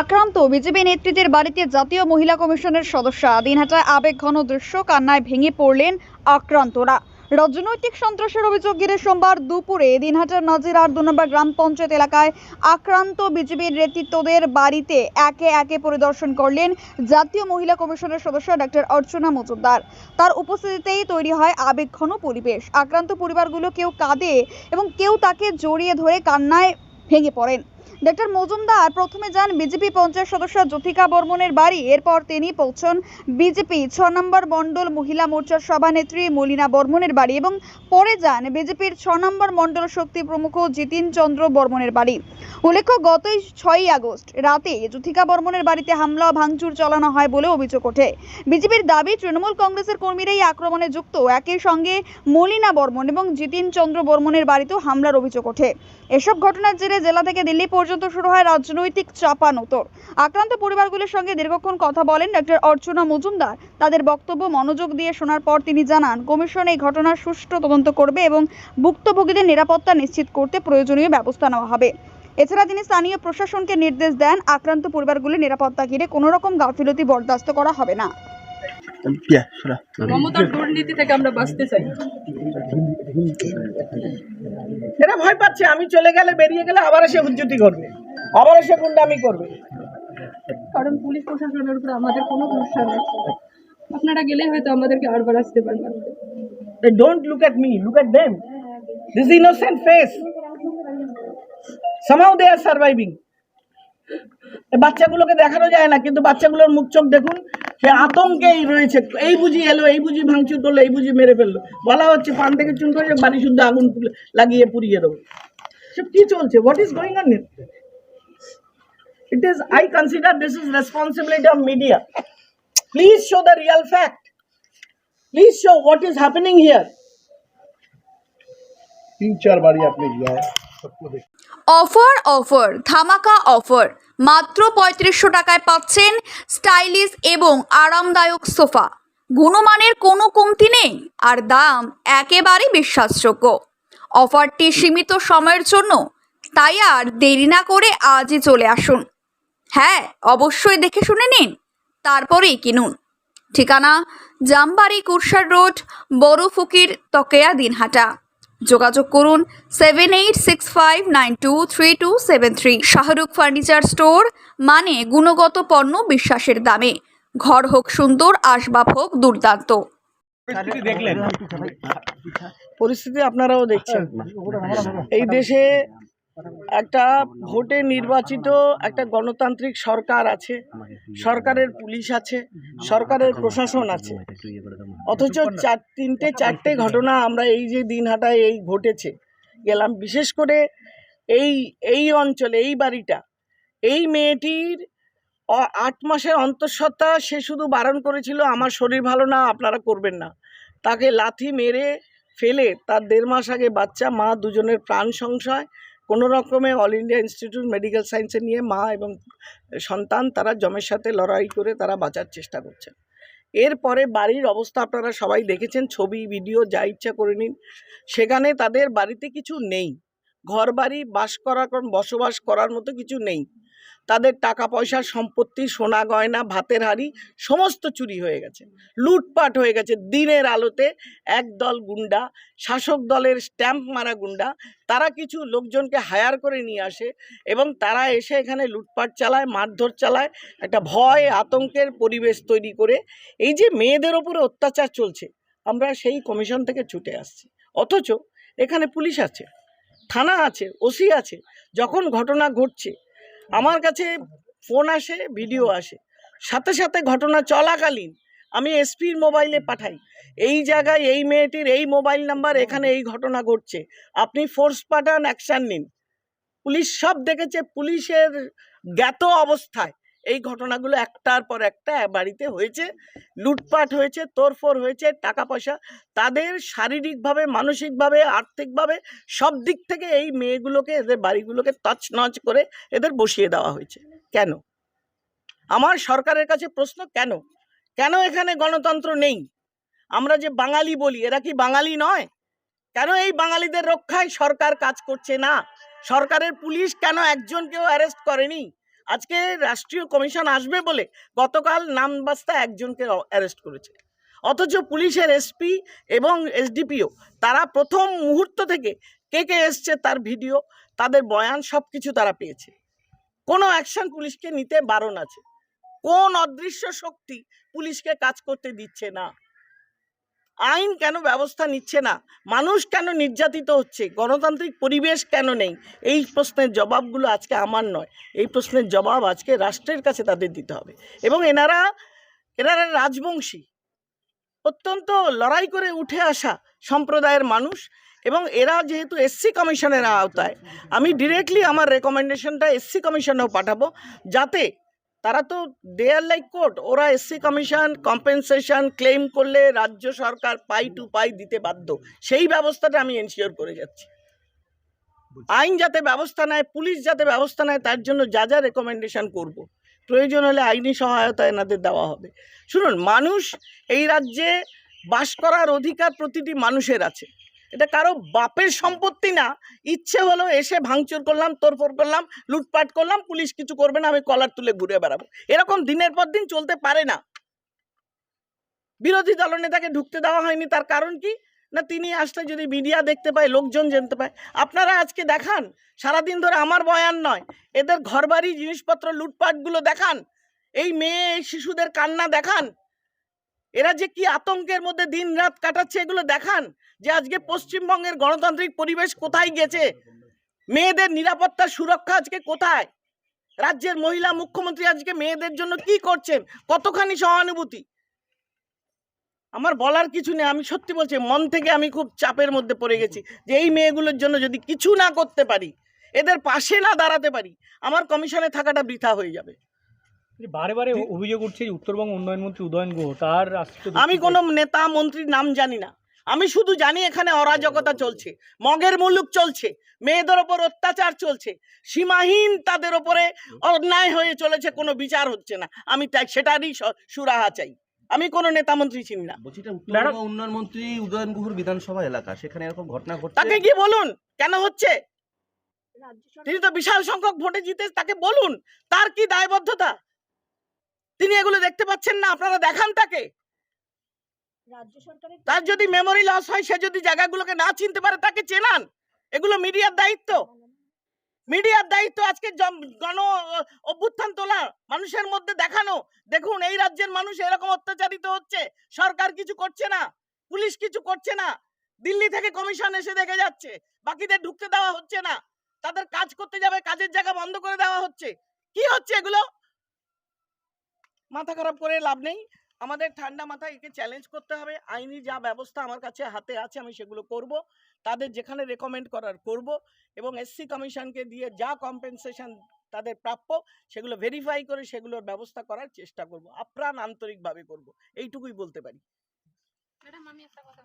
আক্রান্ত বিজেপি নেতৃত্বের বাড়িতে জাতীয় মহিলা কমিশনের সদস্য দিনহাটায় আবেগঘন দৃশ্য, কান্নায় ভেঙে পড়লেন আক্রান্তরা। রাজনৈতিক সন্ত্রাসের অভিযোগ ঘিরে সোমবার দুপুরে দিনহাটার নাজির আর দু নম্বর গ্রাম পঞ্চায়েত এলাকায় আক্রান্ত বিজেপির নেতৃত্বদের বাড়িতে একে একে পরিদর্শন করলেন জাতীয় মহিলা কমিশনের সদস্য ডাক্তার অর্চনা মজুমদার। তার উপস্থিতিতেই তৈরি হয় আবেগঘন পরিবেশ। আক্রান্ত পরিবারগুলো কেউ কাঁদে এবং কেউ তাকে জড়িয়ে ধরে কান্নায় ভেঙে পড়েন। ডক্টর মজুমদার, প্রথমে যান বিজেপি পঞ্চায়েত সদস্য জ্যোতিকা বর্মনের বাড়ি। এরপর তিনি পৌঁছন বিজেপি। ছ নম্বর মণ্ডল মহিলা মোর্চার সভানেত্রী মলিনা বর্মনের বাড়ি এবং পরে যান বিজেপির ছ নম্বর মণ্ডল শক্তি প্রমুখ জিতিন চন্দ্র বর্মনের বাড়ি। উল্লেখ্য গত ছয়ই আগস্ট রাতে জ্যোতিকা বর্মনের বাড়িতে হামলা ও ভাঙচুর চালানো হয় বলে অভিযোগ ওঠে। বিজেপির দাবি, তৃণমূল কংগ্রেসের কর্মীরাই আক্রমণে যুক্ত। একই সঙ্গে মলিনা বর্মন এবং জিতিন চন্দ্র বর্মনের বাড়িতেও হামলার অভিযোগ ওঠে। এসব ঘটনার জেরে জেলা থেকে দিল্লি পর্যন্ত শুরু হয় রাজনৈতিক চাপানোতর। আক্রান্ত পরিবারগুলোর সঙ্গে দীর্ঘক্ষণ কথা বলেন ডক্টর অর্চনা মজুমদার। তাদের বক্তব্য, মনোযোগ দিয়ে শোনার পর তিনি জানান, কমিশন এই ঘটনার সুষ্ঠু তদন্ত করবে এবং ভুক্তভোগীদের নিরাপত্তা নিশ্চিত করতে প্রয়োজনীয় ব্যবস্থা নেওয়া হবে। এছাড়া তিনি স্থানীয় প্রশাসনকে নির্দেশ দেন, আক্রান্ত পরিবারগুলির নিরাপত্তা ঘিরে কোনো রকম গাফিলতি বরদাস্ত করা হবে না। মমতার দুর্নীতি থেকে আমরা বাঁচতে চাই। এরা ভয় পাচ্ছে আমি চলে গেলে বেরিয়ে গেলে আবার এসে হুজ্জুতি করবে। আবার এসে গুন্ডামি করবে। কারণ পুলিশ প্রশাসনের উপরে আমাদের কোনো ভরসা নেই। আপনারা গেলে হয়তো আমাদেরকে আরবার আসতে পারবেন। Don't look at me look at them this innocent face somehow they are surviving বাচ্চাগুলোকে দেখানো যায় না কিন্তু বাচ্চাগুলোর মুখ চোখ দেখুন সে আতঙ্কেই রয়েছে এই বুঝি এলো এই বুঝি ভাঙচুর করলো এই বুঝি মেরে ফেললো বলা হচ্ছে পান থেকে চুন করে বাড়ি শুদ্ধ আগুন তুলে- লাগিয়ে পুড়িয়ে দেবো সব কি চলছে what is going on it is I consider this is responsibility of media please show the real fact please show what is happening here তিন চার বাড়ি আপনি গিয়ে सबको देख অফার অফার, ধামাকা অফার। মাত্র পঁয়ত্রিশশো টাকায় পাচ্ছেন স্টাইলিশ এবং আরামদায়ক সোফা। গুণমানের কোনো কমতি নেই, আর দাম একেবারে বিশ্বাসযোগ্য। অফারটি সীমিত সময়ের জন্য, তাই আর দেরি না করে আজই চলে আসুন। হ্যাঁ অবশ্যই দেখে শুনে নিন, তারপরেই কিনুন। ঠিকানা, জামবাড়ি কুরসার রোড, বড় ফকির, তকেয়া, দিনহাটা। যোগাযোগ করুন seven eight six five nine two three two seven three Shahrukh furniture store মানে গুণগত পণ্য বিশ্বাসের দামে। ঘর হোক সুন্দর আসবাব হোক দুর্দান্ত। পরিস্থিতি আপনারাও দেখছেন। এই দেশে একটা ভোটে নির্বাচিত একটা গণতান্ত্রিক সরকার আছে, সরকারের পুলিশ আছে, সরকারের প্রশাসন আছে। অথচ চার, তিনটে, চারটে ঘটনা আমরা এই যে দিনহাটায় এই ঘটেছে, গেলাম। বিশেষ করে এই এই অঞ্চলে, এই বাড়িটা, এই মেয়েটির আট মাসের অন্তঃসত্ত্বা সে শুধু বারণ করেছিল, আমার শরীর ভালো না, আপনারা করবেন না। তাকে লাথি মেরে ফেলে তার দেড় মাস আগে বাচ্চা, মা দুজনের প্রাণ সংশয় কোনো রকমে অল ইন্ডিয়া ইনস্টিটিউট মেডিকেল সায়েন্সে নিয়ে মা এবং সন্তান তারা জমের সাথে লড়াই করে তারা বাঁচার চেষ্টা করছেন। এরপরে বাড়ির অবস্থা আপনারা সবাই দেখেছেন, ছবি ভিডিও যা ইচ্ছা করে নিন। সেখানে তাদের বাড়িতে কিছু নেই। ঘর বাড়ি বাস করার, বসবাস করার মতো কিছু নেই। তাদের টাকা পয়সা সম্পত্তি, সোনা গয়না, ভাতের হাড়ি, সমস্ত চুরি হয়ে গেছে। লুটপাট হয়ে গেছে দিনের আলোতে। একদল গুন্ডা, শাসক দলের স্ট্যাম্প মারা গুন্ডা, তারা কিছু লোকজনকে হায়ার করে নিয়ে আসে এবং তারা এসে এখানে লুটপাট চালায়, মারধর চালায়, একটা ভয়, আতঙ্কের পরিবেশ তৈরি করে। এই যে মেয়েদের ওপরে অত্যাচার চলছে, আমরা সেই কমিশন থেকে ছুটে আসছি। অথচ এখানে পুলিশ আছে, থানা আছে, ওসি আছে। যখন ঘটনা ঘটছে আমার কাছে ফোন আসে ভিডিও আসে। সাথে সাথে ঘটনা চলাকালীন আমি এসপির মোবাইলে পাঠাই। এই জায়গায় এই মেয়েটির এই মোবাইল নাম্বার এখানে এই ঘটনা ঘটছে। আপনি ফোর্স পাঠান অ্যাকশান নিন। পুলিশ সব দেখেছে পুলিশের জ্ঞাত অবস্থায়। এই ঘটনাগুলো একটার পর একটা বাড়িতে হয়েছে, লুটপাট হয়েছে, তোড়ফোড় হয়েছে টাকা পয়সা তাদের শারীরিকভাবে, মানসিকভাবে, আর্থিকভাবে সব দিক থেকে এই মেয়েগুলোকে, এদের বাড়িগুলোকে তছনছ করে এদের বসিয়ে দেওয়া হয়েছে। কেন? আমার সরকারের কাছে প্রশ্ন, কেন? কেন এখানে গণতন্ত্র নেই? আমরা যে বাঙালি বলি, এরা কি বাঙালি নয়? কেন এই বাঙালিদের রক্ষায় সরকার কাজ করছে না? সরকারের পুলিশ কেন একজনকেও অ্যারেস্ট করেনি? আজকে রাষ্ট্রীয় কমিশন আসবে বলে গতকাল নামবাস্তা একজনকে অ্যারেস্ট করেছে। অথচ পুলিশের এসপি এবং এসডিপিও তারা প্রথম মুহূর্ত থেকে কে কে এসছে তার ভিডিও, তাদের বয়ান সব কিছু তারা পেয়েছে। কোনো অ্যাকশন পুলিশকে নিতে বারণ আছে। কোন অদৃশ্য শক্তি পুলিশকে কাজ করতে দিচ্ছে না। আইন কেন ব্যবস্থা নিচ্ছে না? মানুষ কেন নির্যাতিত হচ্ছে? গণতান্ত্রিক পরিবেশ কেন নেই? এই প্রশ্নের জবাবগুলো আজকে আমার নয়। এই প্রশ্নের জবাব আজকে রাষ্ট্রের কাছে তাদের দিতে হবে। এবং এনারা এনারা রাজবংশী। অত্যন্ত লড়াই করে উঠে আসা সম্প্রদায়ের মানুষ এবং এরা যেহেতু এসসি কমিশনের আওতায়, আমি ডিরেক্টলি আমার রেকমেন্ডেশনটা এসসি কমিশনেও পাঠাবো যাতে তারা তো দেয়ার লাইক কোর্ট ওরা এসসি কমিশন কম্পেনসেশন ক্লেম করলে রাজ্য সরকার পাই টু পাই দিতে বাধ্য। সেই ব্যবস্থাটা আমি এনশিওর করে যাচ্ছি। আইন যাতে ব্যবস্থা নেয় পুলিশ যাতে ব্যবস্থা নেয় তার জন্য যা যা রেকমেন্ডেশন করব। প্রয়োজন হলে আইনি সহায়তা এনাদের দেওয়া হবে। শুনুন মানুষ এই রাজ্যে বাস করার অধিকার প্রতিটি মানুষের আছে। এটা কারও বাপের সম্পত্তি না। ইচ্ছে হলো এসে ভাঙচুর করলাম তোড়ফোড় করলাম লুটপাট করলাম পুলিশ কিছু করবে না আমি কলার তুলে ঘুরে বেড়াবো। এরকম দিনের পর দিন চলতে পারে না। বিরোধী দলনেতাকে ঢুকতে দেওয়া হয়নি তার কারণ কি? না তিনি আসলে যদি মিডিয়া দেখতে পায় লোকজন জানতে পায়। আপনারা আজকে দেখান সারাদিন ধরে আমার বয়ান নয় এদের ঘরবাড়ি জিনিসপত্র লুটপাটগুলো দেখান এই মেয়ে এই শিশুদের কান্না দেখান। এরা যে কি আতঙ্কের মধ্যে দিন রাত কাটাচ্ছে এগুলো দেখান। যে আজকে পশ্চিমবঙ্গের গণতান্ত্রিক পরিবেশ কোথায় গেছে? মেয়েদের নিরাপত্তার সুরক্ষা আজকে কোথায়? রাজ্যের মহিলা মুখ্যমন্ত্রী আজকে মেয়েদের জন্য কি করছেন? কতখানি সহানুভূতি? আমার বলার কিছু নেই আমি সত্যি বলছি মন থেকে আমি খুব চাপের মধ্যে পড়ে গেছি যে এই মেয়েগুলোর জন্য যদি কিছু না করতে পারি এদের পাশে না দাঁড়াতে পারি আমার কমিশনে থাকাটা বৃথা হয়ে যাবে। বারে বারে অভিযোগ উঠছে উত্তরবঙ্গ উন্নয়ন মন্ত্রী উদয়ন গুহ তার আমি কোনো নেতা মন্ত্রীর নাম জানি না। আমি শুধু জানি এখানে অরাজকতা চলছে মগের মুলুক চলছে মেয়েদের ওপর অত্যাচার চলছে সীমাহীন তাদের ওপরে অন্যায় হয়ে চলেছে কোনো বিচার হচ্ছে না। আমি তাই সেটারই সুরাহা চাই। আমি কোনো নেতা মন্ত্রী চিনি না। উন্নয়ন মন্ত্রী উদয়ন গুহর বিধানসভা এলাকা সেখানে এরকম ঘটনা ঘটছে? তাকে কি বলুন? কেন হচ্ছে? তিনি তো বিশাল সংখ্যক ভোটে জিতে তাকে বলুন তার কি দায়বদ্ধতা? তিনি এগুলো দেখতে পাচ্ছেন না আপনারা দেখান তাকে। তার যদি মেমোরি লস হয়, সে যদি জায়গাগুলোকে না চিনতে পারে, তাকে চেনান। এগুলো মিডিয়ার দায়িত্ব। মিডিয়ার দায়িত্ব আজকে গণ অভ্যুত্থান তোলা, মানুষের মধ্যে দেখানো। দেখুন, এই রাজ্যের মানুষ এরকম অত্যাচারিত হচ্ছে। সরকার কিছু করছে না, পুলিশ কিছু করছে না। দিল্লি থেকে কমিশন এসে দেখে যাচ্ছে, বাকিদের ঢুকতে দেওয়া হচ্ছে না। তাদের কাজ করতে যাবে, কাজের জায়গা বন্ধ করে দেওয়া হচ্ছে। কি হচ্ছে এগুলো? মাথা খারাপ করে লাভ নেই। আমাদের ঠান্ডা মাথায় একে চ্যালেঞ্জ করতে হবে। আইনি যা ব্যবস্থা আমার কাছে হাতে আছে, আমি সেগুলো করব। তাদের যেখানে রেকমেন্ড করার করব এবং এসসি কমিশনকে দিয়ে যা কম্পেনসেশন তাদের প্রাপ্য, সেগুলো ভেরিফাই করে সেগুলোর ব্যবস্থা করার চেষ্টা করব। আপ্রাণ আন্তরিকভাবে করব। এইটুকুই বলতে পারি। ম্যাডাম, আমি একটা কথা